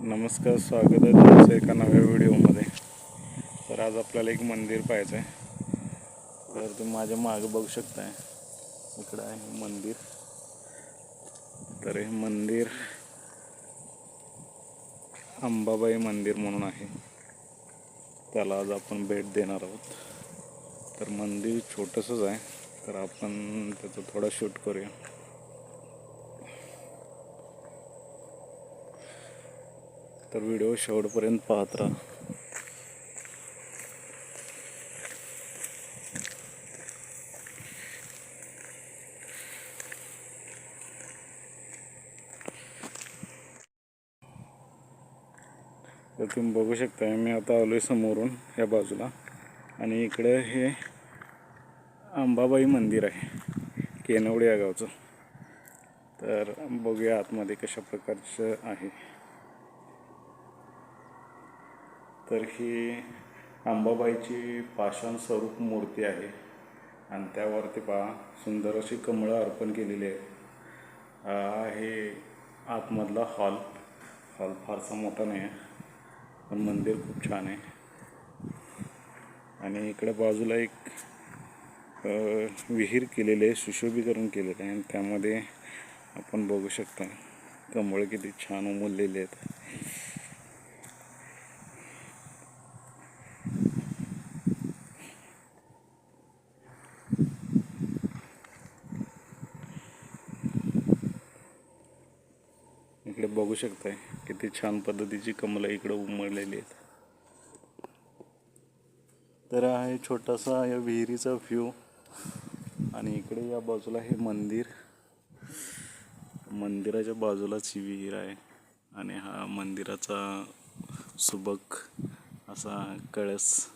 नमस्कार स्वागत आहे तुमचं एका नव्या व्हिडिओमध्ये. तर आज आपल्याला एक मंदिर पाहायचं आहे तर तुम्ही माझ्या मागं बघू शकताय. इकडं आहे मंदिर. तर हे मंदिर अंबाबाई मंदिर म्हणून आहे. त्याला आज आपण भेट देणार आहोत. तर मंदिर छोटंसंच आहे. तर आपण त्याचं थोडं शूट करूया. तर व्हिडिओ शेवटपर्यंत पाहत राहा. तर तुम्ही बघू शकता मी आता आलोय समोरून या बाजूला. आणि इकडे हे अंबाबाई मंदिर आहे केनवडे या गावचं. तर बघूया आतमध्ये कशा प्रकारचं आहे. तर ही अंबाबाईची पाषाण स्वरूप मूर्ती आहे. आणि त्यावरती पहा सुंदर अशी कमळं अर्पण केलेली आहे. हे आतमधला हॉल. हॉल फारसा मोठा नाही आहे पण मंदिर खूप छान आहे. आणि इकडे बाजूला एक विहीर केलेली आहे सुशोभीकरण केलेलं आहे. आणि त्यामध्ये आपण बघू शकता कमळ किती छान उमललेले आहेत. इकडे बघू शकताय किती छान पद्धतीची कमलं इकडे उमळलेली आहेत. तर आहे छोटासा या विहिरीचा व्ह्यू आणि इकडे या बाजूला हे मंदिर. मंदिराच्या बाजूलाच ही विहीर आहे. आणि हा मंदिराचा सुबक असा कळस.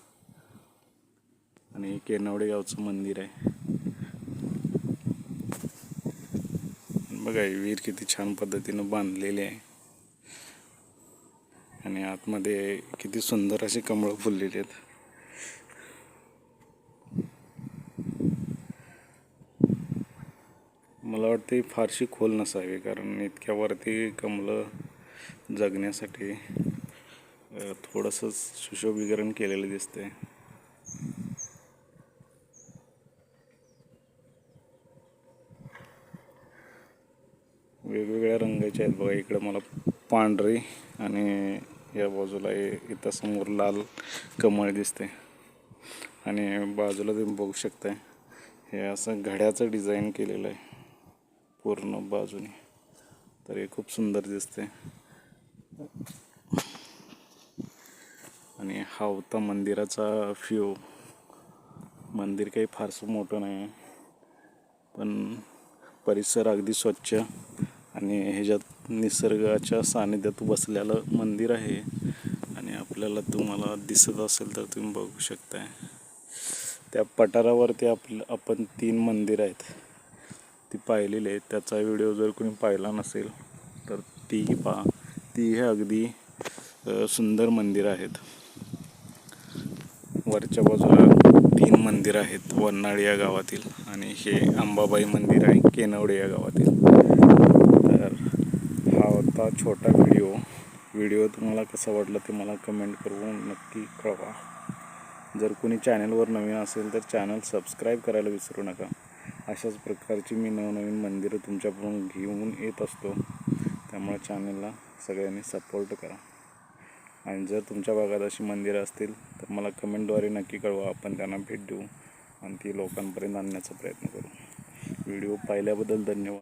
आणि हे केनवडे गावचं मंदिर आहे. बघा ही विहीर किती छान पद्धतीनं बांधलेली आहे. आणि आतमध्ये किती सुंदर अशी कमळं फुललेली आहेत. मला वाटते फारशी खोल नसावी कारण इतक्या वरती कमलं जगण्यासाठी थोडंसं सुशोभीकरण केलेलं दिसतंय. वेगवेगळ्या रंगाचे आहेत बघा. इकडं मला पांढरी आणि या बाजूला इथं समोर लाल कमळ दिसते आणि बाजूला तुम्ही बघू शकताय हे असं घड्याचं डिझाईन केलेलं आहे पूर्ण बाजूने. तर हे खूप सुंदर दिसते आणि हा होता मंदिराचा फ्यू मंदिर काही फारसं मोठं नाही आहे पण परिसर अगदी स्वच्छ. आणि ह्याच्यात निसर्गाच्या सानिध्यात बसलेलं मंदिर आहे. आणि आपल्याला तुम्हाला दिसत असेल तर तुम्ही बघू शकताय. त्या पठारावरती आपलं आपण तीन मंदिर आहेत. ती पाहिलेली आहेत. त्याचा व्हिडिओ जर कोणी पाहिला नसेल तर तीही पा ती हे अगदी सुंदर मंदिर आहेत. वरच्या बाजूला तीन मंदिर आहेत. वन्नाळी या गावातील आणि हे अंबाबाई मंदिर आहे. केनवडे या गावातील. तर हा होता छोटा व्हिडिओ. व्हिडिओ तुम्हाला कसा वाटला ते मला कमेंट करून नक्की कळवा. जर कोणी चॅनलवर नवीन असेल तर चॅनल सबस्क्राईब करायला विसरू नका. अशाच प्रकारची मी नवनवीन मंदिरं तुमच्याकडून घेऊन येत असतो. त्यामुळे चॅनलला सगळ्यांनी सपोर्ट करा. आणि जर तुमच्या भागात अशी मंदिरं असतील तर मला कमेंटद्वारे नक्की कळवा. आपण त्यांना भेट देऊ आणि ती लोकांपर्यंत आणण्याचा प्रयत्न करू. व्हिडिओ पाहिल्याबद्दल धन्यवाद.